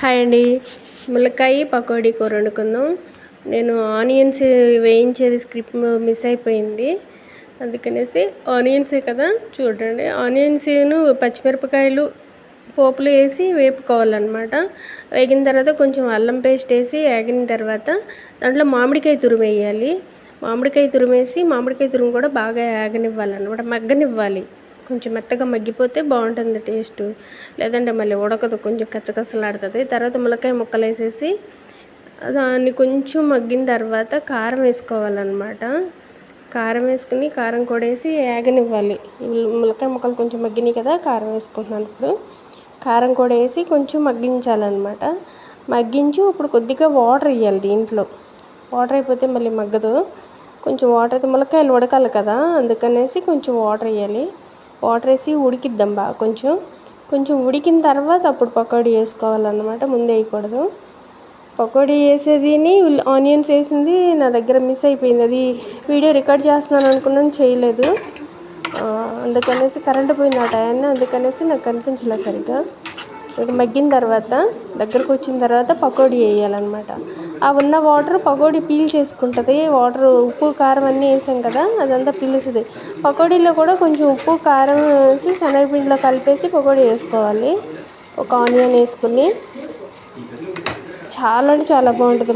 Hi అండి. ములక్కాయ పకోడీ కూర వండుకుందాం. నేను ఆనియన్స్ వేయించేది స్క్రిప్ట్ మిస్ అయిపోయింది. అందుకనేసి ఆనియన్సే కదా చూడండి. ఆనియన్స్ను పచ్చిమిరపకాయలు పోపులు వేసి వేపుకోవాలన్నమాట. వేగిన తర్వాత కొంచెం అల్లం పేస్ట్ వేసి వేగిన తర్వాత దాంట్లో మామిడికాయ తురుమేయాలి మామిడికాయ తురిమేసి మామిడికాయ తురుము కూడా బాగా వేగనివ్వాలన్నమాట. మగ్గనివ్వాలి. కొంచెం మెత్తగా మగ్గిపోతే బాగుంటుంది టేస్ట్. లేదంటే మళ్ళీ ఉడకదు కొంచెం కచ్చకసలాడుతుంది తర్వాత ములక్కాయ ముక్కలు వేసేసి దాన్ని కొంచెం మగ్గిన తర్వాత కారం వేసుకోవాలన్నమాట. కారం వేసుకుని కారం కూడా వేసి వేగనివ్వాలి ములక్కాయ ముక్కలు కొంచెం మగ్గినాయి కదా కారం వేసుకుంటున్నాను ఇప్పుడు. కారం కూడా వేసి కొంచెం మగ్గించాలన్నమాట. మగ్గించి ఇప్పుడు కొద్దిగా వాటర్ వేయాలి దీంట్లో. వాటర్ అయిపోతే మళ్ళీ మగ్గదు. కొంచెం వాటర్ అయితే ములక్కాయలు ఉడకాలి కదా అందుకనేసి కొంచెం వాటర్ వేయాలి. వాటర్ వేసి ఉడికిద్దాం బాగా కొంచెం. కొంచెం ఉడికిన తర్వాత అప్పుడు పకోడీ వేసుకోవాలన్నమాట ముందే వేయకూడదు. పకోడీ వేసేదిని ఆనియన్స్ వేసింది నా దగ్గర మిస్ అయిపోయింది. అది వీడియో రికార్డ్ చేస్తున్నాను అనుకున్నాను చేయలేదు. అందుకనేసి కరెంట్ పోయింది ఆ టైం అందుకనేసి నాకు కనిపించలేదు సరిగ్గా. ఇది మగ్గిన తర్వాత దగ్గరకు వచ్చిన తర్వాత పకోడీ వేయాలన్నమాట. ఆ ఉన్న వాటర్ పకోడీ పీల్ చేసుకుంటుంది. వాటర్ ఉప్పు కారం అన్నీ వేసాం కదా అదంతా పీలుస్తుంది. పకోడీలో కూడా కొంచెం ఉప్పు కారం వేసి శనగపిండిలో కలిపేసి పకోడీ వేసుకోవాలి. ఒక ఆనియన్ వేసుకుని. చాలా అంటే చాలా బాగుంటుంది.